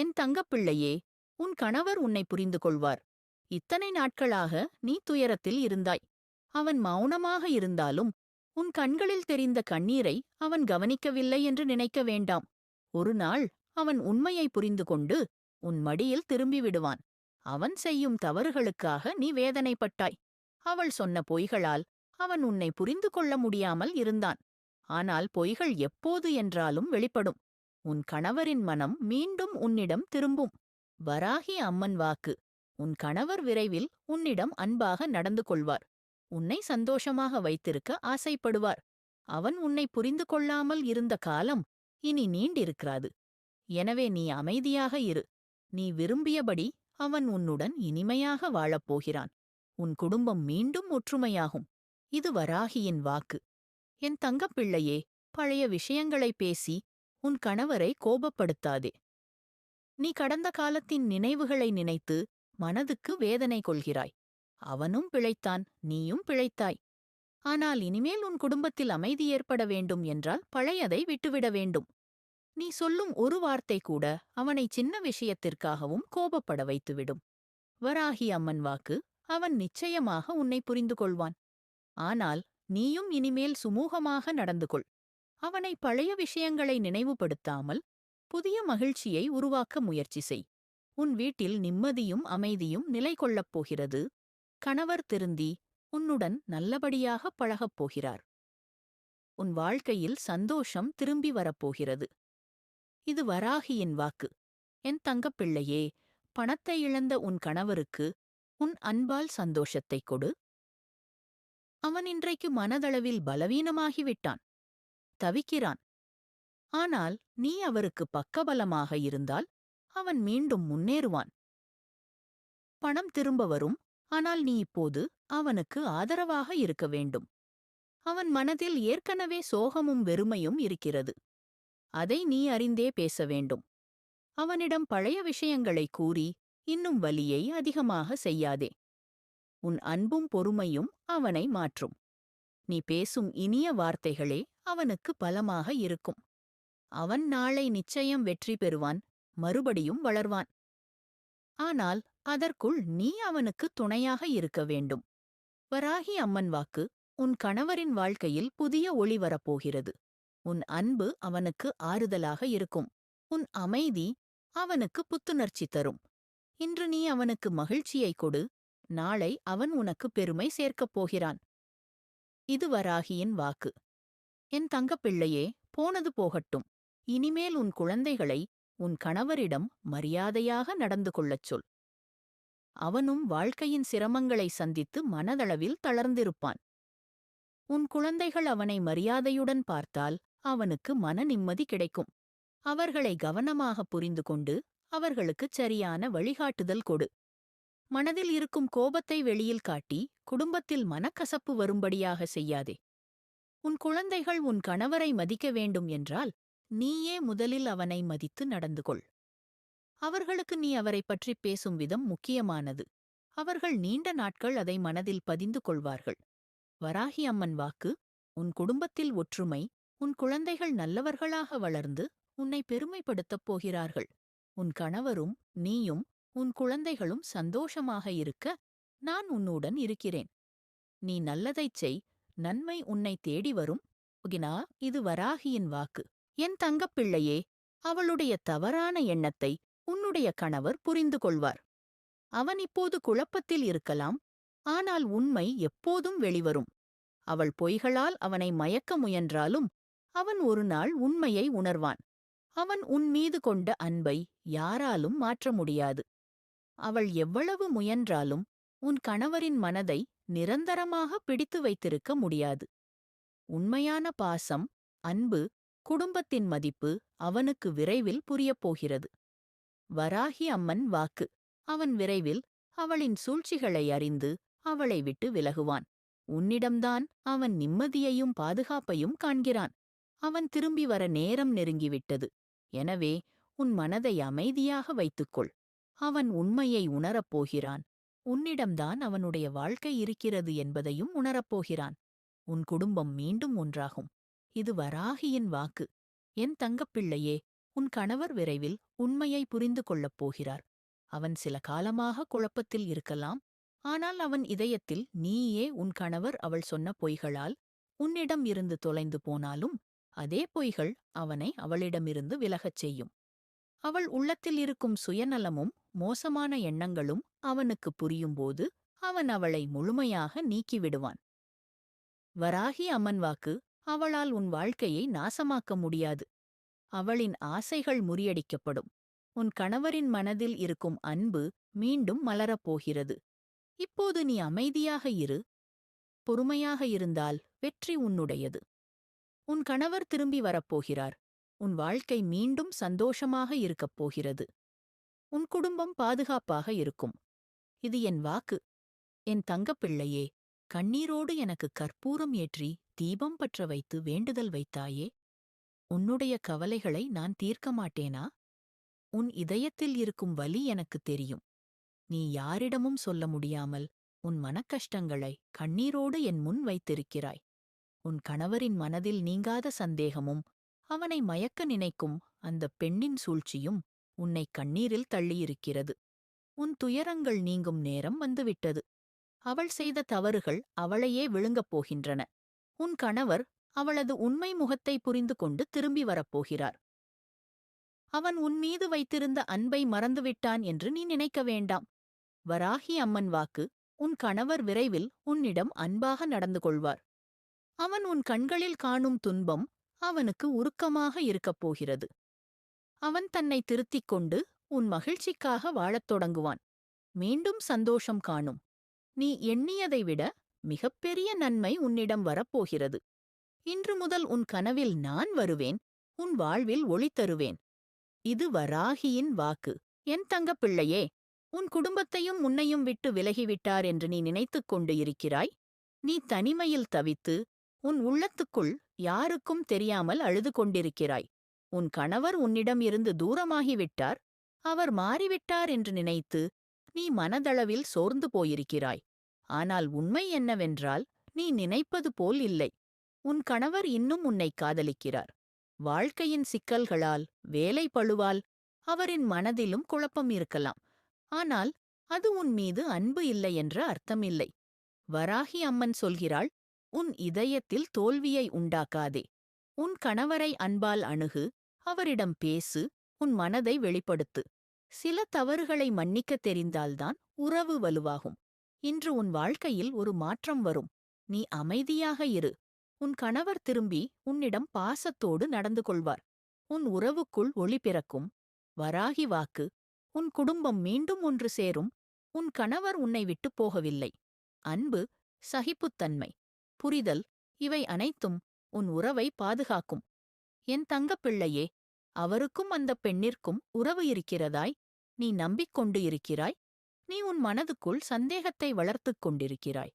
என் தங்கப்பிள்ளையே உன் கணவர் உன்னை புரிந்து கொள்வார் இத்தனை நாட்களாக நீ துயரத்தில் இருந்தாய். அவன் மௌனமாக இருந்தாலும் உன் கண்களில் தெரிந்த கண்ணீரை அவன் கவனிக்கவில்லை என்று நினைக்க வேண்டாம். ஒரு நாள் அவன் உண்மையை புரிந்து கொண்டு உன் மடியில் திரும்பி விடுவான். அவன் செய்யும் தவறுகளுக்காக நீ வேதனைப்பட்டாய். அவள் சொன்ன பொய்களால் அவன் உன்னை புரிந்து கொள்ள முடியாமல் இருந்தான். ஆனால் பொய்கள் எப்போது என்றாலும் வெளிப்படும். உன் கணவரின் மனம் மீண்டும் உன்னிடம் திரும்பும். வராகி அம்மன் வாக்கு. உன் கணவர் விரைவில் உன்னிடம் அன்பாக நடந்து கொள்வார். உன்னை சந்தோஷமாக வைத்திருக்க ஆசைப்படுவார். அவன் உன்னை புரிந்து கொள்ளாமல் இருந்த காலம் இனி நீண்டிருக்கிறாது. எனவே நீ அமைதியாக இரு. நீ விரும்பியபடி அவன் உன்னுடன் இனிமையாக வாழப்போகிறான் உன் குடும்பம் மீண்டும் ஒற்றுமையாகும். இது வராகியின் வாக்கு. என் தங்கப்பிள்ளையே பழைய விஷயங்களை பேசி உன் கணவரை கோபப்படுத்தாதே. நீ கடந்த காலத்தின் நினைவுகளை நினைத்து மனதுக்கு வேதனை கொள்கிறாய். அவனும் பிழைத்தான் நீயும் பிழைத்தாய். ஆனால் இனிமேல் உன் குடும்பத்தில் அமைதி ஏற்பட வேண்டும் என்றால் பழையதை விட்டுவிட வேண்டும். நீ சொல்லும் ஒரு வார்த்தை கூட அவனை சின்ன விஷயத்திற்காகவும் கோபப்பட வைத்துவிடும். வராகி அம்மன் வாக்கு அவன் நிச்சயமாக உன்னை புரிந்து கொள்வான் ஆனால் நீயும் இனிமேல் சுமூகமாக நடந்து கொள் அவனை பழைய விஷயங்களை நினைவுபடுத்தாமல் புதிய மகிழ்ச்சியை உருவாக்க முயற்சி செய். உன் வீட்டில் நிம்மதியும் அமைதியும் நிலை கொள்ளப் போகிறது. கணவர் திருந்தி உன்னுடன் நல்லபடியாக பழகப் போகிறார். உன் வாழ்க்கையில் சந்தோஷம் திரும்பி வரப்போகிறது இது வராகியின் வாக்கு. என் தங்கப்பிள்ளையே பணத்தை இழந்த உன் கணவருக்கு உன் அன்பால் சந்தோஷத்தைக் கொடு. அவன் இன்றைக்கு மனதளவில் பலவீனமாகிவிட்டான். தவிக்கிறான். ஆனால் நீ அவருக்கு பக்கபலமாக இருந்தால் அவன் மீண்டும் முன்னேறுவான். பணம் திரும்ப வரும். ஆனால் நீ இப்போது அவனுக்கு ஆதரவாக இருக்க வேண்டும். அவன் மனதில் ஏற்கனவே சோகமும் வெறுமையும் இருக்கிறது. அதை நீ அறிந்தே பேச வேண்டும். அவனிடம் பழைய விஷயங்களை கூறி இன்னும் வலியை அதிகமாக செய்யாதே. உன் அன்பும் பொறுமையும் அவனை மாற்றும். நீ பேசும் இனிய வார்த்தைகளே அவனுக்கு பலமாக இருக்கும். அவன் நாளை நிச்சயம் வெற்றி பெறுவான் மறுபடியும் வளர்வான். ஆனால் அதற்குள் நீ அவனுக்கு துணையாக இருக்க வேண்டும். வராகி அம்மன் வாக்கு உன் கணவரின் வாழ்க்கையில் புதிய ஒளி வரப்போகிறது. உன் அன்பு அவனுக்கு ஆறுதலாக இருக்கும். உன் அமைதி அவனுக்கு புத்துணர்ச்சி தரும். இன்று நீ அவனுக்கு மகிழ்ச்சியை கொடு. நாளை அவன் உனக்கு பெருமை சேர்க்கப் போகிறான். இது வராகியின் வாக்கு. என் தங்கப்பிள்ளையே போனது போகட்டும். இனிமேல் உன் குழந்தைகளை உன் கணவரிடம் மரியாதையாக நடந்து கொள்ளச் சொல். அவனும் வாழ்க்கையின் சிரமங்களை சந்தித்து மனதளவில் தளர்ந்திருப்பான். உன் குழந்தைகள் அவனை மரியாதையுடன் பார்த்தால் அவனுக்கு மன நிம்மதி கிடைக்கும். அவர்களை கவனமாக புரிந்து கொண்டு அவர்களுக்குச் சரியான வழிகாட்டுதல் கொடு. மனதில் இருக்கும் கோபத்தை வெளியில் காட்டி குடும்பத்தில் மனக்கசப்பு வரும்படியாக செய்யாதே. உன் குழந்தைகள் உன் கணவரை மதிக்க வேண்டும் என்றால் நீயே முதலில் அவனை மதித்து நடந்து கொள். அவர்களுக்கு நீ அவரைப் பற்றி பேசும் விதம் முக்கியமானது. அவர்கள் நீண்ட நாட்கள் அதை மனதில் பதிந்து கொள்வார்கள். வராகி அம்மன் வாக்கு உன் குடும்பத்தில் ஒற்றுமை உன் குழந்தைகள் நல்லவர்களாக வளர்ந்து உன்னை பெருமைப்படுத்தப் போகிறார்கள். உன் கணவரும் நீயும் உன் குழந்தைகளும் சந்தோஷமாக இருக்க நான் உன்னுடன் இருக்கிறேன். நீ நல்லதைச் செய் நன்மை உன்னை தேடி வரும். ஒகினா இது வராகியின் வாக்கு. என் தங்கப்பிள்ளையே அவளுடைய தவறான எண்ணத்தை உன்னுடைய கணவர் புரிந்து கொள்வார். அவன் இப்போது குழப்பத்தில் இருக்கலாம் ஆனால் உண்மை எப்போதும் வெளிவரும். அவள் பொய்களால் அவனை மயக்க முயன்றாலும் அவன் ஒரு நாள் உண்மையை உணர்வான். அவன் உன் மீது கொண்ட அன்பை யாராலும் மாற்ற முடியாது. அவள் எவ்வளவு முயன்றாலும் உன் கணவரின் மனதை நிரந்தரமாக பிடித்து வைத்திருக்க முடியாது. உண்மையான பாசம் அன்பு குடும்பத்தின் மதிப்பு அவனுக்கு விரைவில் புரியப் போகிறது. வராகி அம்மன் வாக்கு. அவன் விரைவில் அவளின் சூழ்ச்சிகளை அறிந்து அவளை விட்டு விலகுவான். உன்னிடம்தான் அவன் நிம்மதியையும் பாதுகாப்பையும் காண்கிறான். அவன் திரும்பி வர நேரம் நெருங்கிவிட்டது. எனவே உன் மனதை அமைதியாக வைத்துக்கொள். அவன் உண்மையை உணரப் போகிறான். உன்னிடம்தான் அவனுடைய வாழ்க்கை இருக்கிறது என்பதையும் உணரப்போகிறான் உன் குடும்பம் மீண்டும் ஒன்றாகும். இது வராகியின் வாக்கு. என் தங்கப்பிள்ளையே உன் கணவர் விரைவில் உண்மையை புரிந்து கொள்ளப் போகிறார். அவன் சில காலமாக குழப்பத்தில் இருக்கலாம். ஆனால் அவன் இதயத்தில் நீயே உன் கணவர் அவள் சொன்ன பொய்களால் உன்னிடம் இருந்து தொலைந்து போனாலும் அதே பொய்கள் அவனை அவளிடமிருந்து விலகச் செய்யும். அவள் உள்ளத்தில் இருக்கும் சுயநலமும் மோசமான எண்ணங்களும் அவனுக்கு புரியும்போது அவன் அவளை முழுமையாக நீக்கிவிடுவான். வராகி அம்மன் வாக்கு அவளால் உன் வாழ்க்கையை நாசமாக்க முடியாது. அவளின் ஆசைகள் முறியடிக்கப்படும். உன் கணவரின் மனதில் இருக்கும் அன்பு மீண்டும் மலரப் போகிறது. இப்போது நீ அமைதியாக இரு. பொறுமையாக இருந்தால் வெற்றி உன்னுடையது. உன் கணவர் திரும்பி வரப்போகிறார் உன் வாழ்க்கை மீண்டும் சந்தோஷமாக இருக்கப் போகிறது. உன் குடும்பம் பாதுகாப்பாக இருக்கும். இது என் வாக்கு. என் தங்கப்பிள்ளையே கண்ணீரோடு எனக்கு கற்பூரம் ஏற்றி தீபம் பற்ற வைத்து வேண்டுதல் வைத்தாயே உன்னுடைய கவலைகளை நான் தீர்க்க மாட்டேனா? உன் இதயத்தில் இருக்கும் வலி எனக்குத் தெரியும். நீ யாரிடமும் சொல்ல முடியாமல் உன் மனக்கஷ்டங்களை கண்ணீரோடு என் முன் வைத்திருக்கிறாய். உன் கணவரின் மனதில் நீங்காத சந்தேகமும் அவனை மயக்க நினைக்கும் அந்த பெண்ணின் சூழ்ச்சியும் உன்னை கண்ணீரில் தள்ளியிருக்கிறது. உன் துயரங்கள் நீங்கும் நேரம் வந்துவிட்டது. அவள் செய்த தவறுகள் அவளையே விழுங்கப் போகின்றன. உன் கணவர் அவளது உண்மை முகத்தை புரிந்து கொண்டு திரும்பி வரப்போகிறார். அவன் உன்மீது வைத்திருந்த அன்பை மறந்துவிட்டான் என்று நீ நினைக்க வேண்டாம். வராகி அம்மன் வாக்கு உன் கணவர் விரைவில் உன்னிடம் அன்பாக நடந்து கொள்வார். அவன் உன் கண்களில் காணும் துன்பம் அவனுக்கு உருக்கமாக இருக்கப் போகிறது. அவன் தன்னை திருத்திக் கொண்டு உன் மகிழ்ச்சிக்காக வாழத் தொடங்குவான். மீண்டும் சந்தோஷம் காணும். நீ எண்ணியதை விட மிகப்பெரிய நன்மை உன்னிடம் வரப்போகிறது. இன்று முதல் உன் கனவில் நான் வருவேன் உன் வாழ்வில் ஒளி தருவேன். இது வராகியின் வாக்கு. என் தங்கப்பிள்ளையே உன் குடும்பத்தையும் உன்னையும் விட்டு விலகிவிட்டார் என்று நீ நினைத்துக் கொண்டு இருக்கிறாய். நீ தனிமையில் தவித்து உன் உள்ளத்துக்குள் யாருக்கும் தெரியாமல் அழுது கொண்டிருக்கிறாய். உன் கணவர் உன்னிடம் இருந்து தூரமாகிவிட்டார் அவர் மாறிவிட்டார் என்று நினைத்து நீ மனதளவில் சோர்ந்து போயிருக்கிறாய். ஆனால் உண்மை என்னவென்றால் நீ நினைப்பது போல் இல்லை. உன் கணவர் இன்னும் உன்னை காதலிக்கிறார். வாழ்க்கையின் சிக்கல்களால் வேலை பழுவால் அவரின் மனதிலும் குழப்பம் இருக்கலாம். ஆனால் அது உன் மீது அன்பு இல்லை என்ற அர்த்தமில்லை. வராகி அம்மன் சொல்கிறாள் உன் இதயத்தில் தோல்வியை உண்டாக்காதே. உன் கணவரை அன்பால் அணுகு அவரிடம் பேசு உன் மனதை வெளிப்படுத்து. சில தவறுகளை மன்னிக்கத் தெரிந்தால்தான் உறவு வலுவாகும். இன்று உன் வாழ்க்கையில் ஒரு மாற்றம் வரும். நீ அமைதியாக இரு. உன் கணவர் திரும்பி உன்னிடம் பாசத்தோடு நடந்து கொள்வார். உன் உறவுக்குள் ஒளி பிறக்கும். வராகி வாக்கு. உன் குடும்பம் மீண்டும் ஒன்று சேரும். உன் கணவர் உன்னை விட்டுப் போகவில்லை. அன்பு சகிப்புத்தன்மை புரிதல் இவை அனைத்தும் உன் உறவை பாதுகாக்கும். என் தங்கப்பிள்ளையே அவருக்கும் அந்த பெண்ணிற்கும் உறவு இருக்கிறதாய் நீ நம்பிக்கொண்டு இருக்கிறாய் நீ உன் மனதுக்குள் சந்தேகத்தை வளர்த்துக் கொண்டிருக்கிறாய்.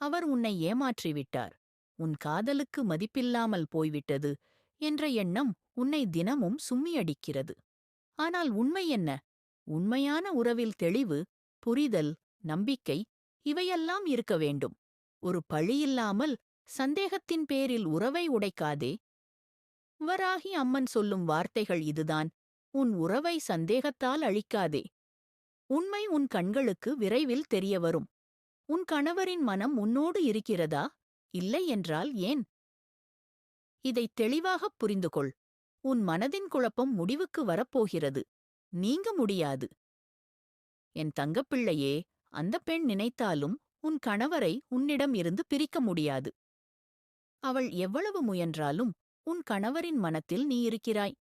அவர் உன்னை ஏமாற்றிவிட்டார். உன் காதலுக்கு மதிப்பில்லாமல் போய்விட்டது என்ற எண்ணம் உன்னை தினமும் சும்மியடிக்கிறது. ஆனால் உண்மை என்ன? உண்மையான உறவில் தெளிவு புரிதல் நம்பிக்கை இவையெல்லாம் இருக்க வேண்டும். ஒரு பழியில்லாமல் சந்தேகத்தின் பேரில் உறவை உடைக்காதே. வராகி அம்மன் சொல்லும் வார்த்தைகள் இதுதான். உன் உறவை சந்தேகத்தால் அழிக்காதே. உண்மை உன் கண்களுக்கு விரைவில் தெரிய வரும். உன் கணவரின் மனம் உன்னோடு இருக்கிறதா? இல்லை என்றால் ஏன்? இதை தெளிவாகப் புரிந்து கொள் உன் மனதின் குழப்பம் முடிவுக்கு வரப்போகிறது. நீங்க முடியாது. என் தங்கப்பிள்ளையே அந்த பெண் நினைத்தாலும் உன் கணவரை உன்னிடம் இருந்து பிரிக்க முடியாது. அவள் எவ்வளவு முயன்றாலும் உன் கணவரின் மனத்தில் நீ இருக்கிறாய்.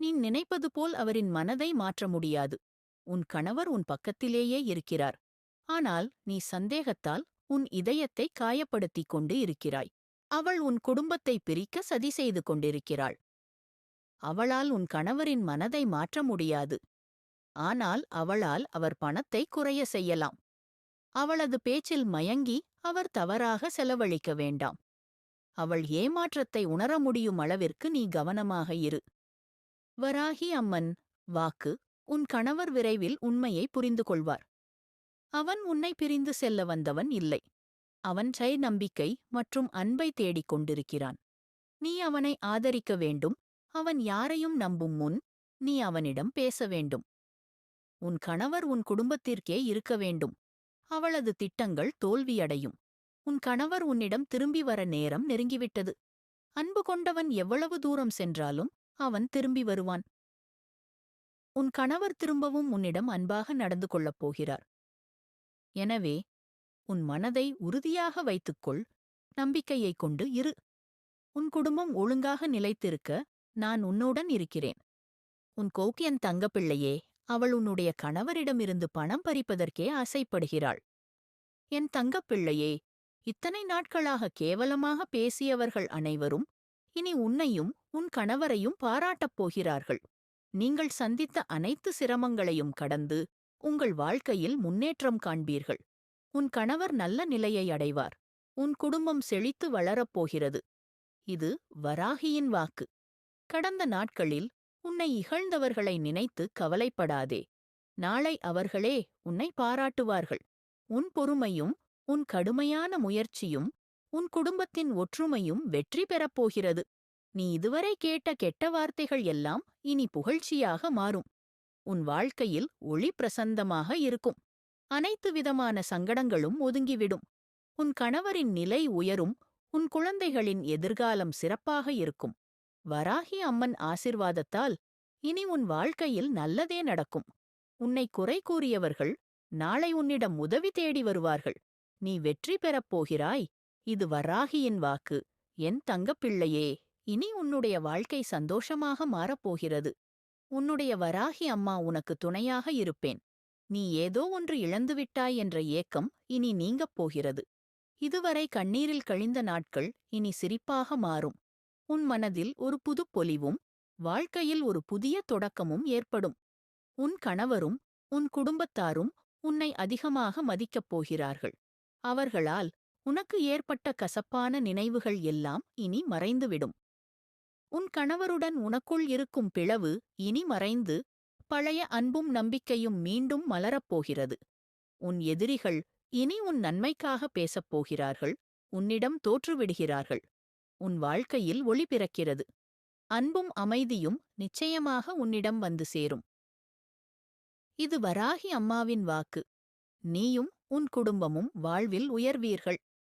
நீ நினைப்பது போல் அவரின் மனதை மாற்ற முடியாது. உன் கணவர் உன் பக்கத்திலேயே இருக்கிறார். ஆனால் நீ சந்தேகத்தால் உன் இதயத்தை காயப்படுத்திக் கொண்டு இருக்கிறாய். அவள் உன் குடும்பத்தை பிரிக்க சதி செய்து கொண்டிருக்கிறாள். அவளால் உன் கணவரின் மனதை மாற்ற முடியாது. ஆனால் அவளால் அவர் பணத்தை குறைய செய்யலாம். அவளது பேச்சில் மயங்கி அவர் தவறாக செலவழிக்க வேண்டாம். அவள் ஏமாற்றத்தை உணர முடியும் அளவிற்கு நீ கவனமாக இரு. வராகி அம்மன் வாக்கு. உன் கணவர் விரைவில் உண்மையை புரிந்து கொள்வார் அவன் உன்னை பிரிந்து செல்ல வந்தவன் இல்லை. அவன் சை நம்பிக்கை மற்றும் அன்பை தேடிக் கொண்டிருக்கிறான். நீ அவனை ஆதரிக்க வேண்டும். அவன் யாரையும் நம்பும் முன் நீ அவனிடம் பேச வேண்டும். உன் கணவர் உன் குடும்பத்திற்கே இருக்க வேண்டும். அவளது திட்டங்கள் தோல்வியடையும். உன் கணவர் உன்னிடம் திரும்பி வர நேரம் நெருங்கிவிட்டது. அன்பு கொண்டவன் எவ்வளவு தூரம் சென்றாலும் அவன் திரும்பி வருவான். உன் கணவர் திரும்பவும் உன்னிடம் அன்பாக நடந்து கொள்ளப் போகிறார். எனவே உன் மனதை உறுதியாக வைத்துக்கொள். நம்பிக்கையைக் கொண்டு இரு. உன் குடும்பம் ஒழுங்காக நிலைத்திருக்க நான் உன்னுடன் இருக்கிறேன். உன் கோக்கியன் தங்கப்பிள்ளையே அவள் உன்னுடைய கணவரிடமிருந்து பணம் பறிப்பதற்கே ஆசைப்படுகிறாள். என் தங்கப்பிள்ளையே இத்தனை நாட்களாக கேவலமாக பேசியவர்கள் அனைவரும் இனி உன்னையும் உன் கணவரையும் பாராட்டப் போகிறார்கள். நீங்கள் சந்தித்த அனைத்து சிரமங்களையும் கடந்து உங்கள் வாழ்க்கையில் முன்னேற்றம் காண்பீர்கள். உன் கணவர் நல்ல நிலையை அடைவார். உன் குடும்பம் செழித்து வளரப்போகிறது இது வராகியின் வாக்கு. கடந்த நாட்களில் உன்னை இகழ்ந்தவர்களை நினைத்து கவலைப்படாதே. நாளை அவர்களே உன்னை பாராட்டுவார்கள். உன் பொறுமையும் உன் கடுமையான முயற்சியும் உன் குடும்பத்தின் ஒற்றுமையும் வெற்றி பெறப்போகிறது நீ இதுவரை கேட்ட கெட்ட வார்த்தைகள் எல்லாம் இனி புகழ்ச்சியாக மாறும். உன் வாழ்க்கையில் ஒளி பிரசந்தமாக இருக்கும். அனைத்து விதமான சங்கடங்களும் ஒதுங்கிவிடும். உன் கணவரின் நிலை உயரும் உன் குழந்தைகளின் எதிர்காலம் சிறப்பாக இருக்கும். வராகி அம்மன் ஆசிர்வாதத்தால் இனி உன் வாழ்க்கையில் நல்லதே நடக்கும். உன்னை குறை கூறியவர்கள் நாளை உன்னிடம் உதவி தேடி வருவார்கள். நீ வெற்றி பெறப் போகிறாய். இது வராகியின் வாக்கு. என் தங்கப்பிள்ளையே இனி உன்னுடைய வாழ்க்கை சந்தோஷமாக மாறப்போகிறது உன்னுடைய வராகி அம்மா உனக்கு துணையாக இருப்பேன். நீ ஏதோ ஒன்று இழந்துவிட்டாய் என்ற ஏக்கம் இனி நீங்கப் போகிறது. இதுவரை கண்ணீரில் கழிந்த நாட்கள் இனி சிரிப்பாக மாறும். உன் மனதில் ஒரு புதுப் பொலிவும் வாழ்க்கையில் ஒரு புதிய தொடக்கமும் ஏற்படும். உன் கணவரும் உன் குடும்பத்தாரும் உன்னை அதிகமாக மதிக்கப் போகிறார்கள். அவர்களால் உனக்கு ஏற்பட்ட கசப்பான நினைவுகள் எல்லாம் இனி மறைந்துவிடும். உன் கணவருடன் உனக்குள் இருக்கும் பிளவு இனி மறைந்து பழைய அன்பும் நம்பிக்கையும் மீண்டும் மலரப்போகிறது உன் எதிரிகள் இனி உன் நன்மைக்காக பேசப் போகிறார்கள் உன்னிடம் தோற்றுவிடுகிறார்கள். உன் வாழ்க்கையில் ஒளி பிறக்கிறது. அன்பும் அமைதியும் நிச்சயமாக உன்னிடம் வந்து சேரும். இது வராகி அம்மாவின் வாக்கு. நீயும் உன் குடும்பமும் வாழ்வில் உயர்வீர்கள்.